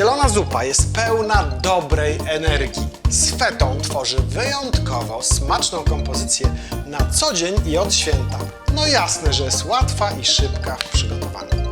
zielona zupa jest pełna dobrej energii. Z fetą tworzy wyjątkowo smaczną kompozycję na co dzień i od święta. No jasne, że jest łatwa i szybka w przygotowaniu.